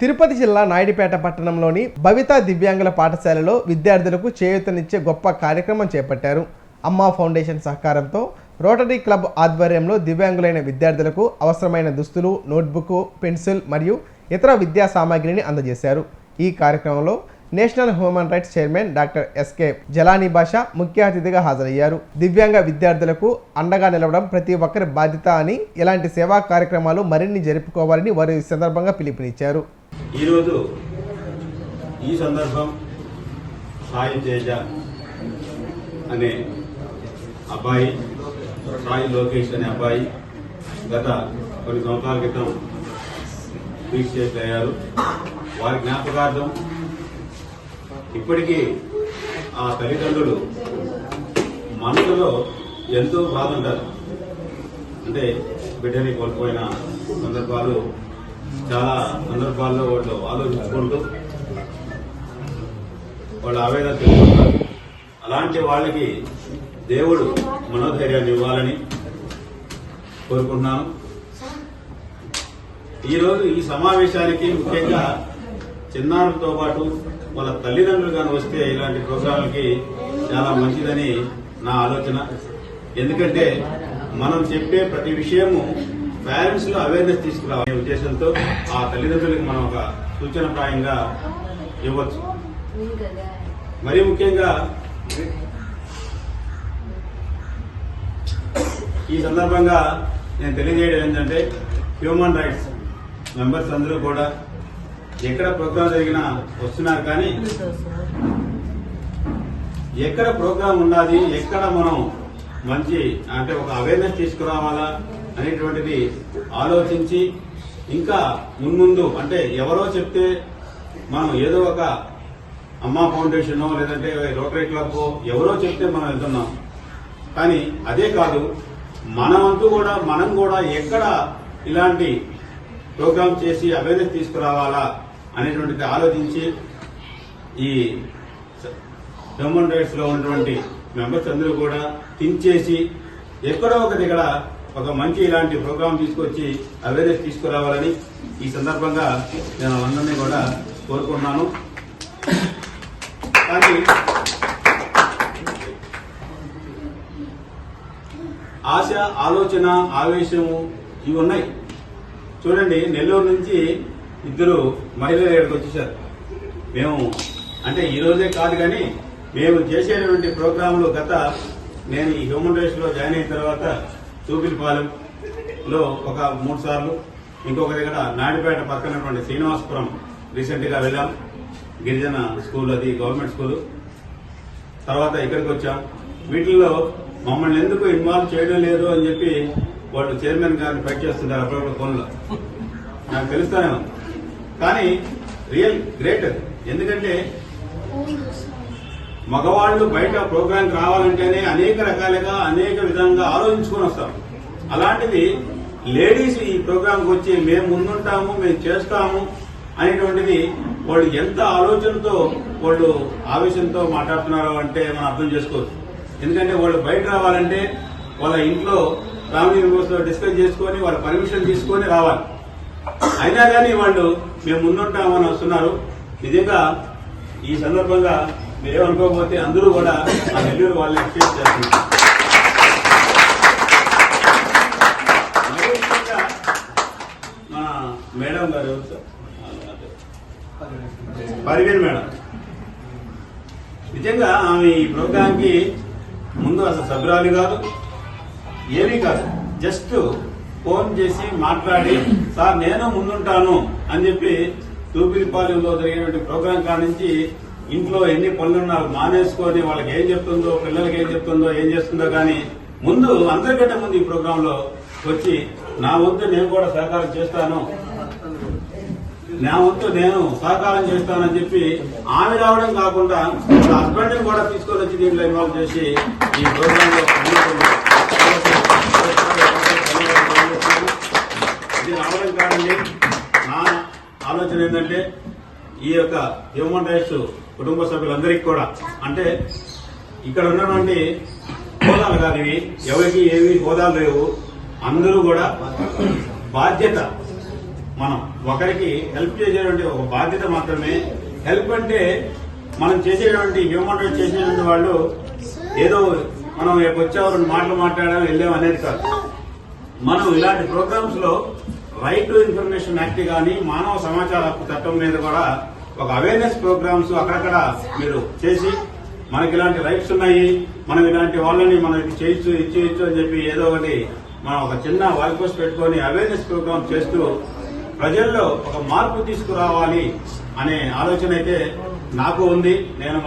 తిరుపతి జిల్లా నాయుడుపేట పట్టణంలోని భవితా దివ్యాంగుల పాఠశాలలో విద్యార్థులకు చేయూతనిచ్చే గొప్ప కార్యక్రమం చేపట్టారు. అమ్మా ఫౌండేషన్ సహకారంతో రోటరీ క్లబ్ ఆధ్వర్యంలో దివ్యాంగులైన విద్యార్థులకు అవసరమైన దుస్తులు నోట్బుక్ పెన్సిల్ మరియు ఇతర విద్యా సామాగ్రిని అందజేశారు. ఈ కార్యక్రమంలో national human rights chairman doctor SK Jalani Basha ముఖ్య అతిథిగా హాజరయ్యారు. దివ్యాంగ విద్యార్థులకు అండగా నిలవడం ప్రతి ఒక్కరి బాధ్యత అని ఇలాంటి సేవా కార్యక్రమాలు మరిన్ని జరుపుకోవాలని వారు ఈ సందర్భంగా పిలుపునిచ్చారు. ఈరోజు ఈ సందర్భం సాయి తేజ అనే అబ్బాయి సాయి లోకేష్ అనే అబ్బాయి గత కొన్ని సంవత్సరాల క్రితం ఫీజ్ అయ్యారు. వారి జ్ఞాపకార్థం ఇప్పటికీ ఆ తల్లిదండ్రులు మనసులో ఎంతో బాధ ఉంటారు అంటే బిడ్డని కోల్పోయిన సందర్భాలు చాలా సందర్భాల్లో వాళ్ళు ఆలోచించుకుంటూ వాళ్ళు ఆవేదన తెలుసుకుంటారు. అలాంటి వాళ్ళకి దేవుడు మనోధైర్యాన్ని ఇవ్వాలని కోరుకుంటున్నాను. ఈరోజు ఈ సమావేశానికి ముఖ్యంగా చిన్నారులతో పాటు వాళ్ళ తల్లిదండ్రులు కానీ వస్తే ఇలాంటి ప్రోగ్రాంలకి చాలా మంచిదని నా ఆలోచన. ఎందుకంటే మనం చెప్పే ప్రతి విషయము పేరెంట్స్లో అవేర్నెస్ తీసుకురావాలనే ఉద్దేశంతో ఆ తల్లిదండ్రులకు మనం ఒక సూచన ప్రాయంగా ఇవ్వచ్చు. మరీ ముఖ్యంగా ఈ సందర్భంగా నేను తెలియజేయడం ఏంటంటే హ్యూమన్ రైట్స్ మెంబర్స్ అందరూ కూడా ఎక్కడ ప్రోగ్రాం జరిగినా వస్తున్నారు కానీ ఎక్కడ ప్రోగ్రాం ఉన్నది ఎక్కడ మనం మంచి అంటే ఒక అవేర్నెస్ తీసుకురావాలా అనేటువంటిది ఆలోచించి ఇంకా మున్ముందు అంటే ఎవరో చెప్తే మనం ఏదో ఒక అమ్మా ఫౌండేషన్ లేదంటే రోటరీ క్లబ్ ఎవరో చెప్తే మనం వెళ్తున్నాం. కానీ అదే కాదు మనమంతూ కూడా మనం కూడా ఎక్కడ ఇలాంటి ప్రోగ్రామ్ చేసి అవేర్నెస్ తీసుకురావాలా అనేటువంటిది ఆలోచించి ఈ హ్యూమన్ రైట్స్లో ఉన్నటువంటి మెంబర్స్ అందరూ కూడా థింక్ చేసి ఎక్కడో ఒక దగ్గర ఒక మంచి ఇలాంటి ప్రోగ్రాం తీసుకొచ్చి అవేర్నెస్ తీసుకురావాలని ఈ సందర్భంగా నేను అందరినీ కూడా కోరుకుంటున్నాను. కానీ ఆశ ఆలోచన ఆవేశము ఇవి ఉన్నాయి. చూడండి నెల్లూరు నుంచి ఇద్దరు మహిళలు ఇక్కడికి వచ్చేసారు. మేము అంటే ఈ రోజే కాదు కానీ మేము చేసేటువంటి ప్రోగ్రాంలు గత నేను ఈ హ్యూమన్ రైట్స్లో జాయిన్ అయిన తర్వాత చూపిలిపాలెంలో ఒక మూడు సార్లు ఇంకొక దగ్గర నాయుడుపేట పక్కనటువంటి శ్రీనివాసపురం రీసెంట్గా వెళ్ళాం. గిరిజన స్కూల్ అది గవర్నమెంట్ స్కూల్. తర్వాత ఇక్కడికి వచ్చాం. వీటిల్లో మమ్మల్ని ఎందుకు ఇన్వాల్వ్ చేయడం లేదు అని చెప్పి వాళ్ళు చైర్మన్ గారిని ఫైట్ చేస్తుంటారు అప్పుడప్పుడు ఫోన్లో. నాకు తెలుస్తానే కానీ రియల్ గ్రేట్ ఎందుకంటే మగవాళ్ళు బయట ప్రోగ్రాం రావాలంటేనే అనేక రకాలుగా అనేక విధంగా ఆలోచించుకొని వస్తారు. అలాంటిది లేడీస్ ఈ ప్రోగ్రాంకి వచ్చి మేము ముందుంటాము మేము చేస్తాము అనేటువంటిది వాళ్ళు ఎంత ఆలోచనతో వాళ్ళు ఆవేశంతో మాట్లాడుతున్నారో అంటే మనం అర్థం చేసుకోవచ్చు. ఎందుకంటే వాళ్ళు బయట రావాలంటే వాళ్ళ ఇంట్లో ఫ్యామిలీ మెంబర్స్తో డిస్కస్ చేసుకొని వాళ్ళ పర్మిషన్ తీసుకొని రావాలి. అయినా కానీ వాళ్ళు మేము ముందుంటామని వస్తున్నారు. నిజంగా ఈ సందర్భంగా మీరేమనుకోకపోతే అందరూ కూడా ఆ నెల్లూరు వాళ్ళని ఎక్స్పీరియన్స్ చేస్తున్నారు మన మేడం గారు ఎవరు? మేడం. నిజంగా ఆమె ఈ ప్రోగ్రామ్కి ముందు అసలు సభ్యురాలు కాదు ఏమీ కాదు. జస్ట్ ఫోన్ చేసి మాట్లాడి సార్ నేను ముందుంటాను అని చెప్పి తూపిరిపాలెంలో జరిగినటువంటి ప్రోగ్రాం కాడ నుంచి ఇంట్లో ఎన్ని పనులున్నా మానేసుకొని వాళ్ళకి ఏం చెప్తుందో పిల్లలకి ఏం చెప్తుందో ఏం చేస్తుందో కానీ ముందు అందరికంటే ముందు ఈ ప్రోగ్రామ్లో వచ్చి నా వంతు నేను కూడా సహకారం చేస్తాను. నా వంతు నేను సహకారం చేస్తానని చెప్పి ఆమె రావడం కాకుండా హస్బెండ్ కూడా తీసుకొని వచ్చి దీంట్లో ఇన్వాల్వ్ చేసి ఈ ప్రోగ్రామ్లో ఇది రావడం కాదండి. నా ఆలోచన ఏంటంటే ఈ యొక్క హ్యూమన్ రైట్స్ కుటుంబ సభ్యులందరికీ కూడా. అంటే ఇక్కడ ఉన్నటువంటి హోదాలు కాదు ఇవి. ఎవరికి ఏవి హోదాలు లేవు. అందరూ కూడా బాధ్యత మనం ఒకరికి హెల్ప్ చేసేటువంటి ఒక బాధ్యత మాత్రమే. హెల్ప్ అంటే మనం చేసేటువంటి హ్యూమన్ రైట్స్ చేసేటువంటి వాళ్ళు ఏదో మనం రేపు వచ్చావు రెండు మాటలు మాట్లాడడం వెళ్ళాం అనేది కాదు. మనం ఇలాంటి ప్రోగ్రామ్స్లో రైట్ టు ఇన్ఫర్మేషన్ యాక్ట్ కానీ మానవ సమాచార హక్కు చట్టం మీద కూడా ఒక అవేర్నెస్ ప్రోగ్రామ్స్ అక్కడక్కడ మీరు చేసి మనకి ఇలాంటి రైట్స్ ఉన్నాయి. మనం ఇలాంటి వాళ్ళని మనం ఇది చేయొచ్చు ఇది చేయొచ్చు అని చెప్పి ఏదో ఒకటి మనం ఒక చిన్న వాల్ పోస్ట్ పెట్టుకొని అవేర్నెస్ ప్రోగ్రామ్ చేస్తూ ప్రజల్లో ఒక మార్పు తీసుకురావాలి అనే ఆలోచన అయితే నాకు ఉంది. నేను